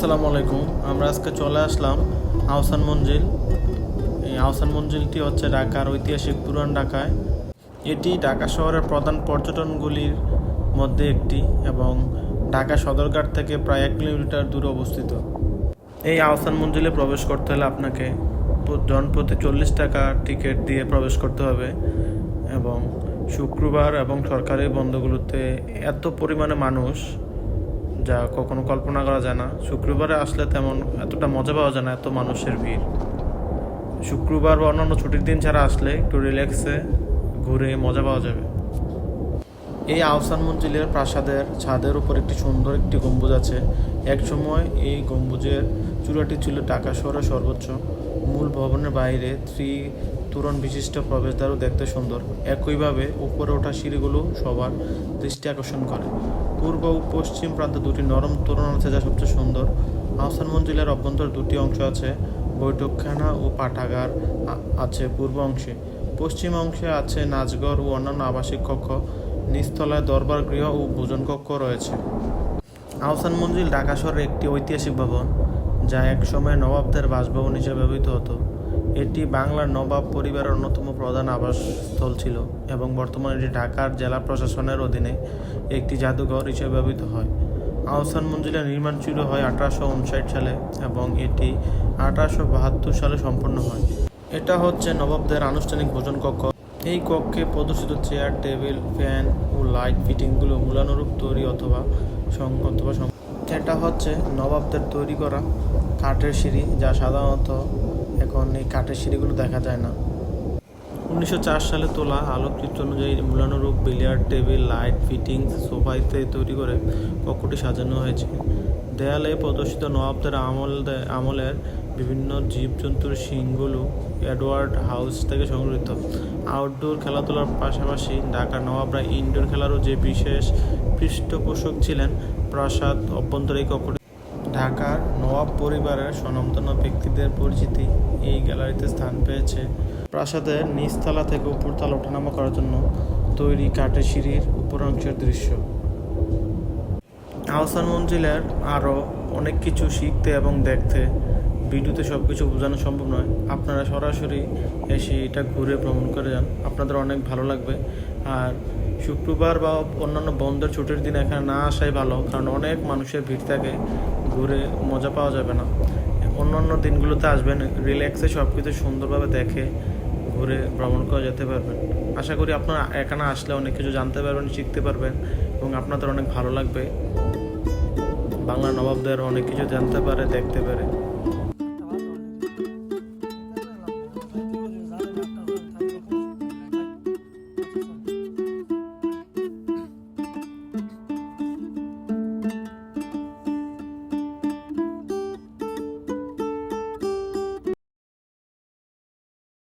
আসসালামু আলাইকুম। আমরা আজকে চলে আসলাম আহসান মঞ্জিল। এই আহসান মঞ্জিলটি হচ্ছে ঢাকার ঐতিহাসিক পুরান ঢাকায়। এটি ঢাকা শহরের প্রধান পর্যটনগুলির মধ্যে একটি এবং ঢাকা সদরঘাট থেকে প্রায় এক কিলোমিটার দূরে অবস্থিত। এই আহসান মঞ্জিলে প্রবেশ করতে হলে আপনাকে জন প্রতি চল্লিশ টাকা টিকিট দিয়ে প্রবেশ করতে হবে এবং শুক্রবার এবং সরকারি বন্ধগুলোতে এত পরিমাণে মানুষ যা কখনো কল্পনা করা যায় না। শুক্রবারে আসলে তেমন এতটা মজা পাওয়া যায় না, এত মানুষের ভিড়। শুক্রবার বা অন্যান্য ছুটির দিন ছাড়া আসলে একটু রিল্যাক্সে ঘুরে মজা পাওয়া যাবে। এই আহসান মঞ্জিলের প্রাসাদের ছাদের উপর একটি সুন্দর একটি গম্বুজ আছে। একসময় এই গম্বুজের চূড়াটি ছিল ঢাকা শহরের সর্বোচ্চ। মূল ভবনের বাইরে ত্রি তোরণ বিশিষ্ট প্রবেশদ্বারও দেখতে সুন্দর। একইভাবে উপরে ওঠা সিঁড়িগুলো সবার দৃষ্টি আকর্ষণ করে। পূর্ব ও পশ্চিম প্রান্তে দুটি নরম তোরণ আছে, যা সবচেয়ে সুন্দর। আহসান মঞ্জিলের অভ্যন্তরে দুটি অংশ আছে, বৈঠকখানা ও পাঠাগার আছে পূর্ব অংশে। পশ্চিম অংশে আছে নাচঘর ও অন্যান্য আবাসিক কক্ষ, নিচতলায় দরবার গৃহ ও ভোজন কক্ষ রয়েছে। আহসান মঞ্জিল ঢাকা শহরের একটি ঐতিহাসিক ভবন, যা একসময় নবাবদের বাসভবন হিসেবে ব্যবহৃত হতো। এটি বাংলার নবাব পরিবারের অন্যতম প্রধান আবাসস্থল ছিল এবং বর্তমানে এটি ঢাকার জেলা প্রশাসনের অধীনে একটি জাদুঘর হিসেবে ব্যবহৃত হয়। আহসান মঞ্জিলের নির্মাণ শুরু হয় আঠারোশো উনষাট সালে এবং এটি আঠারোশো বাহাত্তর সালে সম্পন্ন হয়। এটা হচ্ছে নবাবদের আনুষ্ঠানিক ভোজন কক্ষ। এই কক্ষে প্রদর্শিত চেয়ার, টেবিল, ফ্যান ও লাইট ফিটিংগুলো মূলানুরূপ তৈরি অথবা অথবা এটা হচ্ছে নবাবদের তৈরি করা কাঠের সিঁড়ি যা সাধারণত এখন এই কাঠের সিঁড়িগুলো দেখা যায় না। উনিশশো চার সালে তোলা আলোকচিত্র অনুযায়ী মূলানুরূপ billiard table, light, fittings sofa ইত্যাদি তৈরি করে কক্ষটি সাজানো হয়েছে। দেয়ালে প্রদর্শিত নবাবদের আমল আমলের বিভিন্ন জীবজন্তুর শিংগুলো এডওয়ার্ড হাউস থেকে সংগৃহীত। আউটডোর খেলাধুলার পাশাপাশি ঢাকার নবাবরা ইনডোর খেলারও যে বিশেষ পৃষ্ঠপোষক ছিলেন, প্রাসাদ অভ্যন্তরে কক্ষটি ঢাকার নবাব পরিবারের স্বনামধন্য ব্যক্তিদের পরিচিতি এই গ্যালারিতে স্থান পেয়েছে। প্রাসাদের নিচতলা থেকে উপরতলা ওঠানামা করার জন্য তৈরি কাঠের সিঁড়ির উপর অংশের দৃশ্য। আহসান মঞ্জিলের আরও অনেক কিছু শিখতে এবং দেখতে। ভিডিওতে সব কিছু বোঝানো সম্ভব নয়। আপনারা সরাসরি এসে এটা ঘুরে ভ্রমণ করে যান। আপনাদের অনেক ভালো লাগবে। আর শুক্রবার বা অন্যান্য বন্ধের ছুটির দিন এখানে না আসাই ভালো, কারণ অনেক মানুষের ভিড় থাকে, ঘুরে মজা পাওয়া যাবে না। অন্যান্য দিনগুলোতে আসবেন রিল্যাক্সে সব কিছু সুন্দরভাবে দেখে, ঘুরে ভ্রমণ করা যেতে পারবেন। আশা করি আপনারা এখানে আসলে অনেক কিছু জানতে পারবেন, শিখতে পারবেন, এবং আপনাদের অনেক ভালো লাগবে। বাংলা নবাবদের অনেক কিছু জানতে পারে, দেখতে পারে।